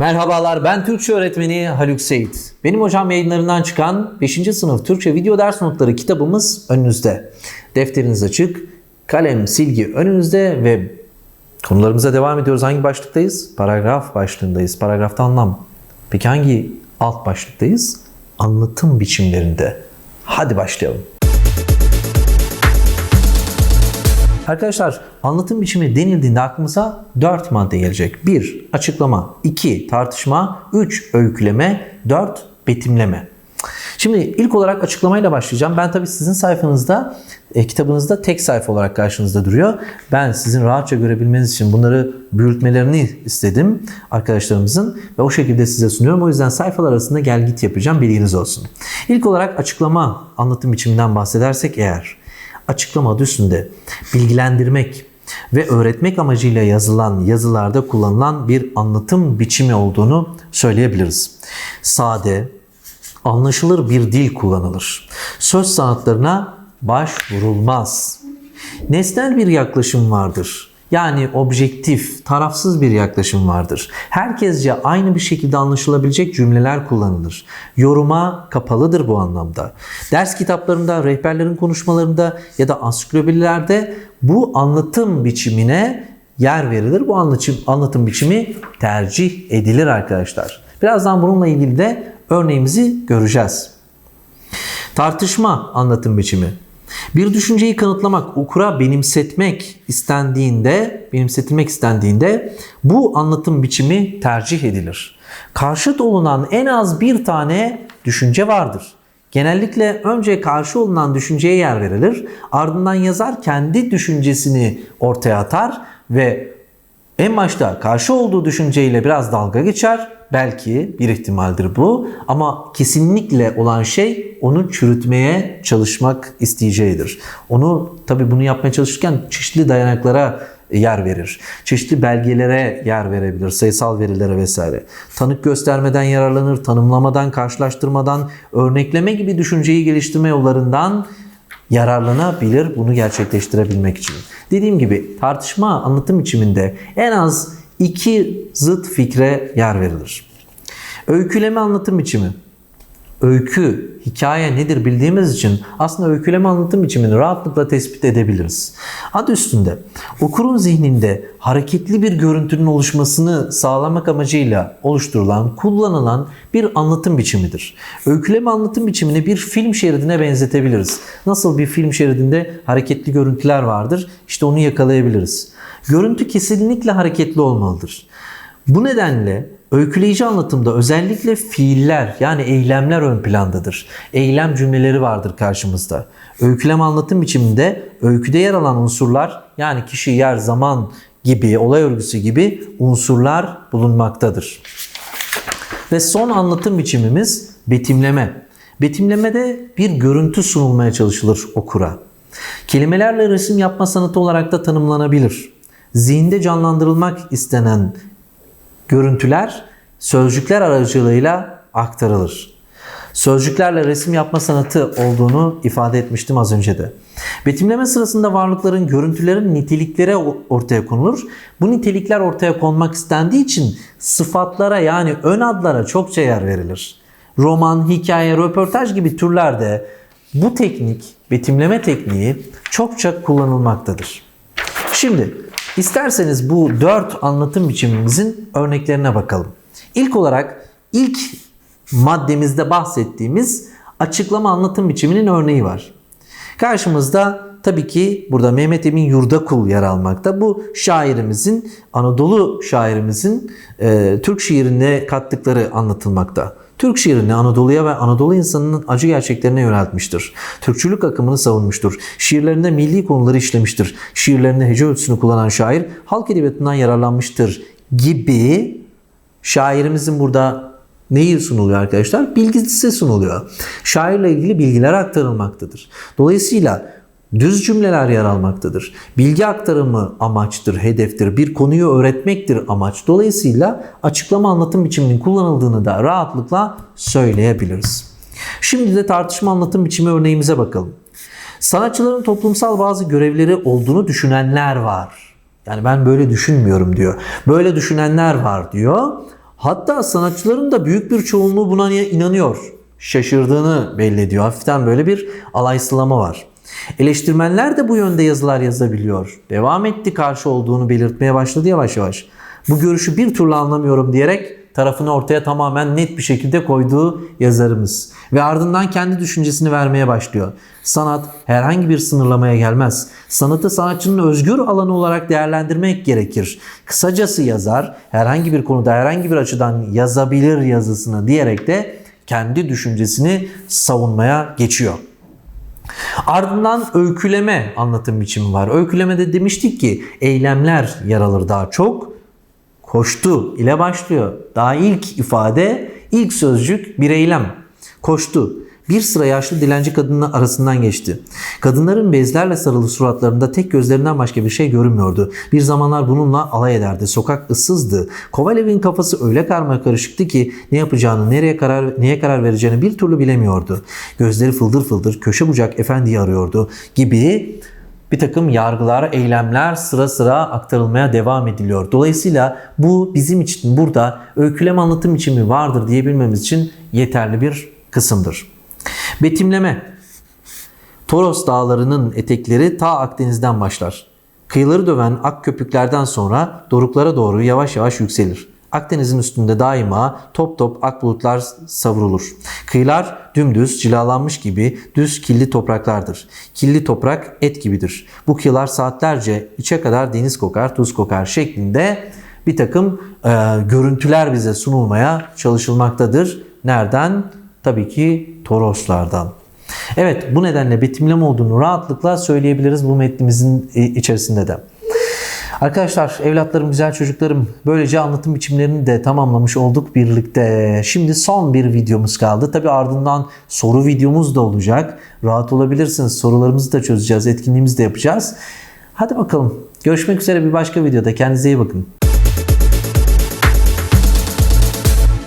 Merhabalar ben Türkçe öğretmeni Haluk Seyit. Benim hocam yayınlarından çıkan 5. sınıf Türkçe video ders notları kitabımız önünüzde. Defteriniz açık, kalem, silgi önünüzde ve konularımıza devam ediyoruz. Hangi başlıktayız? Paragraf başlığındayız. Paragrafta anlam. Peki hangi alt başlıktayız? Anlatım biçimlerinde. Hadi başlayalım. Arkadaşlar anlatım biçimi denildiğinde aklımıza 4 madde gelecek. 1. Açıklama 2. Tartışma 3. Öyküleme 4. Betimleme. Şimdi ilk olarak açıklamayla başlayacağım. Ben tabii sizin sayfanızda, e, kitabınızda tek sayfa olarak karşınızda duruyor. Ben sizin rahatça görebilmeniz için bunları büyütmelerini istedim arkadaşlarımızın ve o şekilde size sunuyorum. O yüzden sayfalar arasında gel git yapacağım bilginiz olsun. İlk olarak açıklama anlatım biçiminden bahsedersek eğer açıklama adı üstünde bilgilendirmek ve öğretmek amacıyla yazılan yazılarda kullanılan bir anlatım biçimi olduğunu söyleyebiliriz. Sade, anlaşılır bir dil kullanılır. Söz sanatlarına başvurulmaz. Nesnel bir yaklaşım vardır. Yani objektif, tarafsız bir yaklaşım vardır. Herkesce aynı bir şekilde anlaşılabilecek cümleler kullanılır. Yoruma kapalıdır bu anlamda. Ders kitaplarında, rehberlerin konuşmalarında ya da ansiklopedilerde bu anlatım biçimine yer verilir. Bu anlatım, anlatım biçimi tercih edilir arkadaşlar. Birazdan bununla ilgili de örneğimizi göreceğiz. Tartışma anlatım biçimi. Bir düşünceyi kanıtlamak, okura benimsetmek istendiğinde, benimsetilmek istendiğinde bu anlatım biçimi tercih edilir. Karşıt olunan en az bir tane düşünce vardır. Genellikle önce karşı olunan düşünceye yer verilir. Ardından yazar kendi düşüncesini ortaya atar ve en başta karşı olduğu düşünceyle biraz dalga geçer. Belki bir ihtimaldir bu ama kesinlikle olan şey onu çürütmeye çalışmak isteyeceğidir. Onu tabi bunu yapmaya çalışırken çeşitli dayanaklara yer verir. Çeşitli belgelere yer verebilir, sayısal verilere vesaire. Tanık göstermeden yararlanır, tanımlamadan, karşılaştırmadan, örnekleme gibi düşünceyi geliştirme yollarından yararlanabilir bunu gerçekleştirebilmek için. Dediğim gibi tartışma anlatım biçiminde en az iki zıt fikre yer verilir. Öyküleme anlatım biçimi. Öykü, hikaye nedir bildiğimiz için aslında öyküleme anlatım biçimini rahatlıkla tespit edebiliriz. Adı üstünde okurun zihninde hareketli bir görüntünün oluşmasını sağlamak amacıyla oluşturulan, kullanılan bir anlatım biçimidir. Öyküleme anlatım biçimini bir film şeridine benzetebiliriz. Nasıl bir film şeridinde hareketli görüntüler vardır, işte onu yakalayabiliriz. Görüntü kesinlikle hareketli olmalıdır. Bu nedenle öyküleyici anlatımda özellikle fiiller yani eylemler ön plandadır. Eylem cümleleri vardır karşımızda. Öyküleme anlatım biçiminde öyküde yer alan unsurlar yani kişi, yer, zaman gibi, olay örgüsü gibi unsurlar bulunmaktadır. Ve son anlatım biçimimiz betimleme. Betimlemede bir görüntü sunulmaya çalışılır okura. Kelimelerle resim yapma sanatı olarak da tanımlanabilir. Zihinde canlandırılmak istenen görüntüler sözcükler aracılığıyla aktarılır. Sözcüklerle resim yapma sanatı olduğunu ifade etmiştim az önce de. Betimleme sırasında varlıkların, görüntülerin niteliklere ortaya konulur. Bu nitelikler ortaya konmak istendiği için sıfatlara yani ön adlara çokça yer verilir. Roman, hikaye, röportaj gibi türlerde bu teknik, betimleme tekniği çokça kullanılmaktadır. Şimdi isterseniz bu dört anlatım biçimimizin örneklerine bakalım. İlk olarak ilk maddemizde bahsettiğimiz açıklama anlatım biçiminin örneği var. Karşımızda tabii ki burada Mehmet Emin Yurdakul yer almakta. Bu şairimizin, Anadolu şairimizin e, Türk şiirine kattıkları anlatılmakta. Türk şiirini Anadolu'ya ve Anadolu insanının acı gerçeklerine yöneltmiştir. Türkçülük akımını savunmuştur. Şiirlerinde milli konuları işlemiştir. Şiirlerinde hece ölçüsünü kullanan şair halk edebiyatından yararlanmıştır gibi şairimizin burada neyi sunuluyor arkadaşlar? Bilgisi sunuluyor. Şairle ilgili bilgiler aktarılmaktadır. Dolayısıyla düz cümleler yer almaktadır. Bilgi aktarımı amaçtır, hedeftir. Bir konuyu öğretmektir amaç. Dolayısıyla açıklama anlatım biçiminin kullanıldığını da rahatlıkla söyleyebiliriz. Şimdi de tartışma anlatım biçimi örneğimize bakalım. Sanatçıların toplumsal bazı görevleri olduğunu düşünenler var. Yani ben böyle düşünmüyorum diyor. Böyle düşünenler var diyor. Hatta sanatçıların da büyük bir çoğunluğu buna inanıyor. Şaşırdığını belli ediyor. Hafiften böyle bir alaysılama var. Eleştirmenler de bu yönde yazılar yazabiliyor. Devam etti karşı olduğunu belirtmeye başladı yavaş yavaş. Bu görüşü bir türlü anlamıyorum diyerek tarafını ortaya tamamen net bir şekilde koyduğu yazarımız. Ve ardından kendi düşüncesini vermeye başlıyor. Sanat herhangi bir sınırlamaya gelmez. Sanatı sanatçının özgür alanı olarak değerlendirmek gerekir. Kısacası yazar herhangi bir konuda herhangi bir açıdan yazabilir yazısını diyerek de kendi düşüncesini savunmaya geçiyor. Ardından öyküleme anlatım biçimi var. Öykülemede demiştik ki eylemler yer alır daha çok. Koştu ile başlıyor. Daha ilk ifade, ilk sözcük bir eylem. Koştu. Bir sıra yaşlı dilenci kadının arasından geçti. Kadınların bezlerle sarılı suratlarında tek gözlerinden başka bir şey görünmüyordu. Bir zamanlar bununla alay ederdi. Sokak ıssızdı. Kovalev'in kafası öyle karma karışıktı ki ne yapacağını, nereye karar neye karar vereceğini bir türlü bilemiyordu. Gözleri fıldır fıldır köşe bucak efendiyi arıyordu gibi bir takım yargılar, eylemler sıra sıra aktarılmaya devam ediliyor. Dolayısıyla bu bizim için burada öyküleme anlatım biçimi vardır diyebilmemiz için yeterli bir kısımdır. Betimleme. Toros dağlarının etekleri ta Akdeniz'den başlar. Kıyıları döven ak köpüklerden sonra doruklara doğru yavaş yavaş yükselir. Akdeniz'in üstünde daima top top ak bulutlar savrulur. Kıyılar dümdüz cilalanmış gibi düz killi topraklardır. Killi toprak et gibidir. Bu kıyılar saatlerce içe kadar deniz kokar, tuz kokar şeklinde bir takım e, görüntüler bize sunulmaya çalışılmaktadır. Nereden? Tabii ki Toroslardan. Evet bu nedenle betimleme olduğunu rahatlıkla söyleyebiliriz bu metnimizin e, içerisinde de. Arkadaşlar, evlatlarım, güzel çocuklarım böylece anlatım biçimlerini de tamamlamış olduk birlikte. Şimdi son bir videomuz kaldı. Tabi ardından soru videomuz da olacak. Rahat olabilirsiniz. Sorularımızı da çözeceğiz. Etkinliğimizi de yapacağız. Hadi bakalım. Görüşmek üzere bir başka videoda. Kendinize iyi bakın.